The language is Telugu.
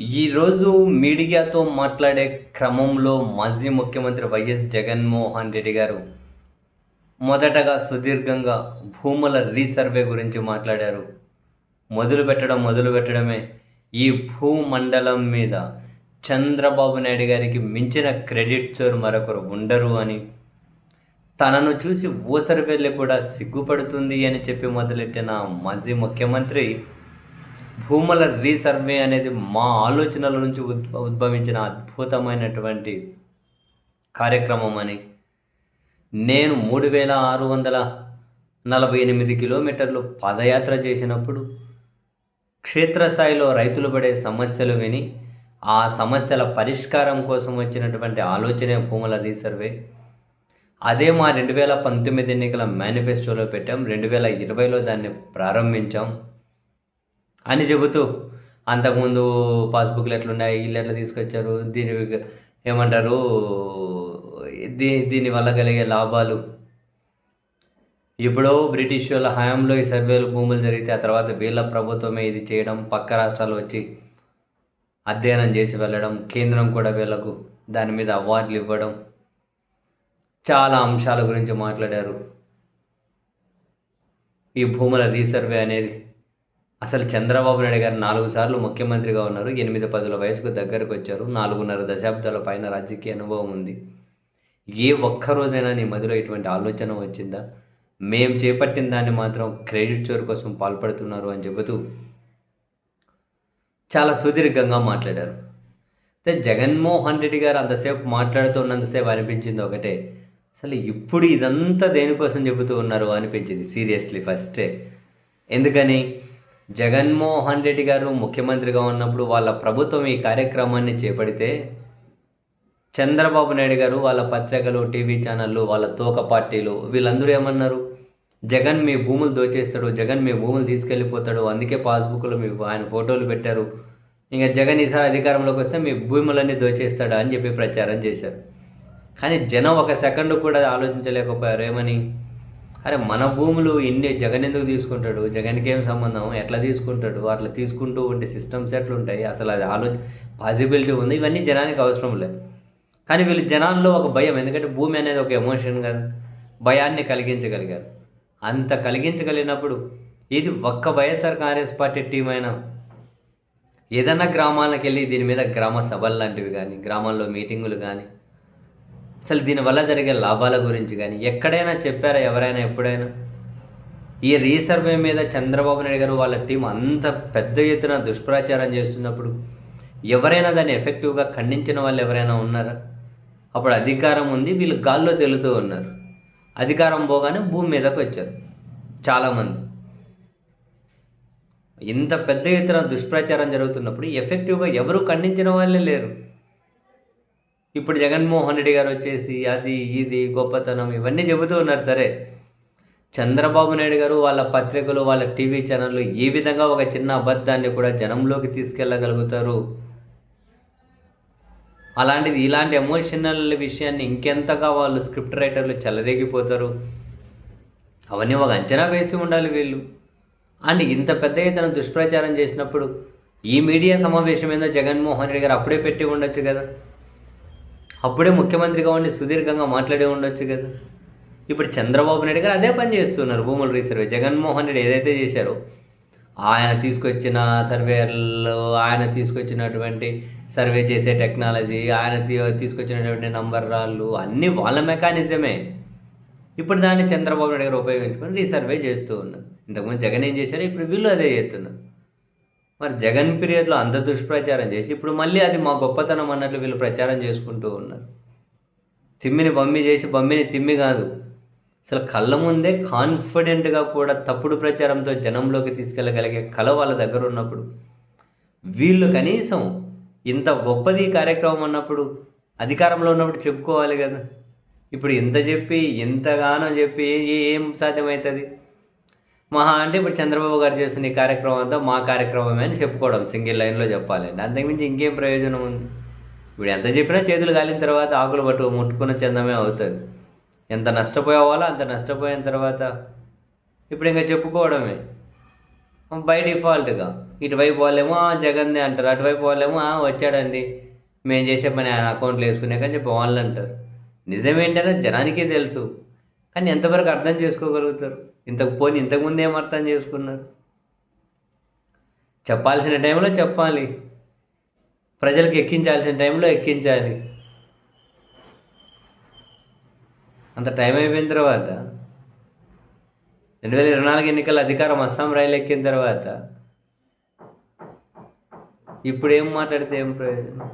ఈరోజు మీడియాతో మాట్లాడే క్రమంలో మాజీ ముఖ్యమంత్రి వైఎస్ జగన్మోహన్ రెడ్డి గారు మొదటగా సుదీర్ఘంగా భూముల రీసర్వే గురించి మాట్లాడారు. మొదలు పెట్టడం మొదలు పెట్టడమే ఈ భూమండలం మీద చంద్రబాబు నాయుడు గారికి మించిన క్రెడిట్ చోరు మరొకరు ఉండరు అని. తనను చూసి ఊసరవెల్లి కూడా సిగ్గుపడుతుంది అని చెప్పి మొదలెట్టిన మాజీ ముఖ్యమంత్రి భూముల రీసర్వే అనేది మా ఆలోచనల నుంచి ఉద్భ ఉద్భవించిన అద్భుతమైనటువంటి కార్యక్రమం అని. నేను మూడు వేల ఆరు వందల నలభై ఎనిమిది కిలోమీటర్లు పాదయాత్ర చేసినప్పుడు క్షేత్రస్థాయిలో రైతులు పడే సమస్యలు విని ఆ సమస్యల పరిష్కారం కోసం వచ్చినటువంటి ఆలోచనే భూముల రీసర్వే. అదే మా రెండు వేల పంతొమ్మిది ఎన్నికల మేనిఫెస్టోలో పెట్టాం. రెండు వేల ఇరవైలో దాన్ని ప్రారంభించాం. అని చెబుతూ అంతకుముందు పాస్బుక్లు ఎట్లున్నాయి ఇల్లు ఎట్లా తీసుకొచ్చారు దీని ఏమంటారు దీ దీనివల్ల కలిగే లాభాలు. ఇప్పుడు బ్రిటిష్ వాళ్ళ హయాంలో ఈ సర్వేలు భూములు జరిగితే ఆ తర్వాత వీళ్ళ ప్రభుత్వమే ఇది చేయడం పక్క రాష్ట్రాలు వచ్చి అధ్యయనం చేసి వెళ్ళడం కేంద్రం కూడా వీళ్ళకు దాని మీద అవార్డులు ఇవ్వడం. చాలా అంశాల గురించి మాట్లాడారు. ఈ భూముల రీసర్వే అనేది అసలు చంద్రబాబు నాయుడు గారు నాలుగు సార్లు ముఖ్యమంత్రిగా ఉన్నారు. ఎనిమిది పదుల వయసుకు దగ్గరకు వచ్చారు నాలుగున్నర దశాబ్దాల పైన రాజకీయ అనుభవం ఉంది. ఏ ఒక్క రోజైనా నీ మదిలో ఇటువంటి ఆలోచన వచ్చిందా? మేం చేపట్టిన దాన్ని మాత్రం క్రెడిట్ చోర్ కోసం పాల్పడుతున్నారు అని చెబుతూ చాలా సుదీర్ఘంగా మాట్లాడారు. అయితే జగన్మోహన్ రెడ్డి గారు అంతసేపు మాట్లాడుతున్నంతసేపు అనిపించింది ఒకటే. అసలు ఇప్పుడు ఇదంతా దేనికోసం చెబుతూ ఉన్నారు అనిపించింది. సీరియస్లీ ఫస్టే. ఎందుకని? జగన్మోహన్ రెడ్డి గారు ముఖ్యమంత్రిగా ఉన్నప్పుడు వాళ్ళ ప్రభుత్వం ఈ కార్యక్రమాన్ని చేపడితే చంద్రబాబు నాయుడు గారు వాళ్ళ పత్రికలు టీవీ ఛానళ్ళు వాళ్ళ తోక పార్టీలు వీళ్ళందరూ ఏమన్నారు? జగన్ మీ భూములు దోచేస్తాడు జగన్ మీ భూములు తీసుకెళ్ళిపోతాడు అందుకే పాస్బుక్లో మీ ఆయన ఫోటోలు పెట్టారు. ఇంకా జగన్ ఈసారి అధికారంలోకి వస్తే మీ భూములన్నీ దోచేస్తాడు అని చెప్పి ప్రచారం చేశారు. కానీ జనం ఒక సెకండ్ కూడా ఆలోచించలేకపోయారు ఏమని? అరే మన భూములు ఇన్ని జగన్ ఎందుకు తీసుకుంటాడు? జగన్కి ఏం సంబంధం? ఎట్లా తీసుకుంటాడు? అట్లా తీసుకుంటూ ఉండే సిస్టమ్స్ ఎట్లా ఉంటాయి అసలు అది ఆలోచన పాసిబిలిటీ ఉంది? ఇవన్నీ జనానికి అవసరం లేదు కానీ వీళ్ళు జనాల్లో ఒక భయం. ఎందుకంటే భూమి అనేది ఒక ఎమోషన్ కదా. భయాన్ని కలిగించగలిగారు. అంత కలిగించగలిగినప్పుడు ఇది ఒక్క వైఎస్ఆర్ కాంగ్రెస్ పార్టీ టీం అయినా ఏదైనా గ్రామాలకు వెళ్ళి దీని మీద గ్రామ సభలు లాంటివి కానీ గ్రామాల్లో మీటింగులు కానీ అసలు దీనివల్ల జరిగే లాభాల గురించి కానీ ఎక్కడైనా చెప్పారా ఎవరైనా ఎప్పుడైనా? ఈ రీసర్వే మీద చంద్రబాబు నాయుడు గారు వాళ్ళ టీం అంత పెద్ద ఎత్తున దుష్ప్రచారం చేస్తున్నప్పుడు ఎవరైనా దాన్ని ఎఫెక్టివ్గా ఖండించిన వాళ్ళు ఎవరైనా ఉన్నారా? అప్పుడు అధికారం ఉంది వీళ్ళు గాల్లో తేలుతూ ఉన్నారు. అధికారం పోగానే భూమి మీదకి వచ్చారు చాలామంది. ఇంత పెద్ద ఎత్తున దుష్ప్రచారం జరుగుతున్నప్పుడు ఎఫెక్టివ్గా ఎవరు ఖండించిన వాళ్ళే లేరు. ఇప్పుడు జగన్మోహన్ రెడ్డి గారు వచ్చేసి అది ఇది గొప్పతనం ఇవన్నీ చెబుతూ ఉన్నారు సరే. చంద్రబాబు నాయుడు గారు వాళ్ళ పత్రికలు వాళ్ళ టీవీ ఛానళ్ళు ఏ విధంగా ఒక చిన్న అబద్ధాన్ని కూడా జనంలోకి తీసుకెళ్ళగలుగుతారు. అలాంటిది ఇలాంటి ఎమోషనల్ విషయాన్ని ఇంకెంతగా వాళ్ళు స్క్రిప్ట్ రైటర్లు చెలరేగిపోతారు? అవన్నీ ఒక అంచనా వేసి ఉండాలి వీళ్ళు. అండ్ ఇంత పెద్ద ఎత్తున దుష్ప్రచారం చేసినప్పుడు ఈ మీడియా సమావేశం మీద జగన్మోహన్ రెడ్డి గారు అప్పుడే పెట్టి ఉండొచ్చు కదా. అప్పుడే ముఖ్యమంత్రిగా ఉండి సుదీర్ఘంగా మాట్లాడే ఉండొచ్చు కదా. ఇప్పుడు చంద్రబాబు నాయుడు గారు అదే పని చేస్తున్నారు. భూముల రీసర్వే. జగన్మోహన్ రెడ్డి ఏదైతే చేశారో ఆయన తీసుకొచ్చిన సర్వేలు ఆయన తీసుకొచ్చినటువంటి సర్వే చేసే టెక్నాలజీ ఆయన తీసుకొచ్చినటువంటి నంబర్ రాళ్ళు అన్నీ వాళ్ళ మెకానిజమే. ఇప్పుడు దాన్ని చంద్రబాబు నాయుడు గారు ఉపయోగించుకొని రీసర్వే చేస్తూ ఉన్నారు. ఇంతకుముందు జగన్ ఏం చేశారు ఇప్పుడు వీళ్ళు అదే చేస్తున్నారు. మరి జగన్ పీరియడ్లో అంత దుష్ప్రచారం చేసి ఇప్పుడు మళ్ళీ అది మా గొప్పతనం అన్నట్లు వీళ్ళు ప్రచారం చేసుకుంటూ ఉన్నారు. తిమ్మిని బమ్మి చేసి బమ్మిని తిమ్మి కాదు. అసలు కళ్ళ ముందే కాన్ఫిడెంట్గా కూడా తప్పుడు ప్రచారంతో జనంలోకి తీసుకెళ్ళగలిగే కళ వాళ్ళ దగ్గర ఉన్నప్పుడు వీళ్ళు కనీసం ఇంత గొప్పది కార్యక్రమం అన్నప్పుడు అధికారంలో ఉన్నప్పుడు చెప్పుకోవాలి కదా. ఇప్పుడు ఇంత చెప్పి ఎంతగానో చెప్పి ఏ- ఏం సాధ్యమవుతుంది మహా అంటే ఇప్పుడు చంద్రబాబు గారు చేస్తున్న ఈ కార్యక్రమం అంతా మా కార్యక్రమమే అని చెప్పుకోవడం సింగిల్ లైన్లో చెప్పాలండి అంతకుమించి ఇంకేం ప్రయోజనం ఉంది? ఇప్పుడు ఎంత చెప్పినా చేతులు కాలిన తర్వాత ఆకులు పట్టు ముట్టుకున్న చందమే అవుతుంది. ఎంత నష్టపోయేవాళ్ళో అంత నష్టపోయిన తర్వాత ఇప్పుడు ఇంకా చెప్పుకోవడమే. బై డిఫాల్ట్గా. ఇటువైపు వాళ్ళేమో జగన్దే అంటారు. అటువైపు వాళ్ళేమో వచ్చాడండి. మేము చేసే పని ఆయన అకౌంట్లో వేసుకునే కానీ చెప్పి వాళ్ళు అంటారు నిజమేంటనే జనానికే తెలుసు. కానీ ఎంతవరకు అర్థం చేసుకోగలుగుతారు? ఇంతకు పోని ఇంతకుముందు ఏం అర్థం చేసుకున్నారు? చెప్పాల్సిన టైంలో చెప్పాలి. ప్రజలకు ఎక్కించాల్సిన టైంలో ఎక్కించాలి. అంత టైం అయిపోయిన తర్వాత రెండు వేల ఇరవై నాలుగు ఎన్నికల అధికారం అస్సాం రైలు ఎక్కిన తర్వాత ఇప్పుడు ఏం మాట్లాడితే ఏం ప్రయోజనం?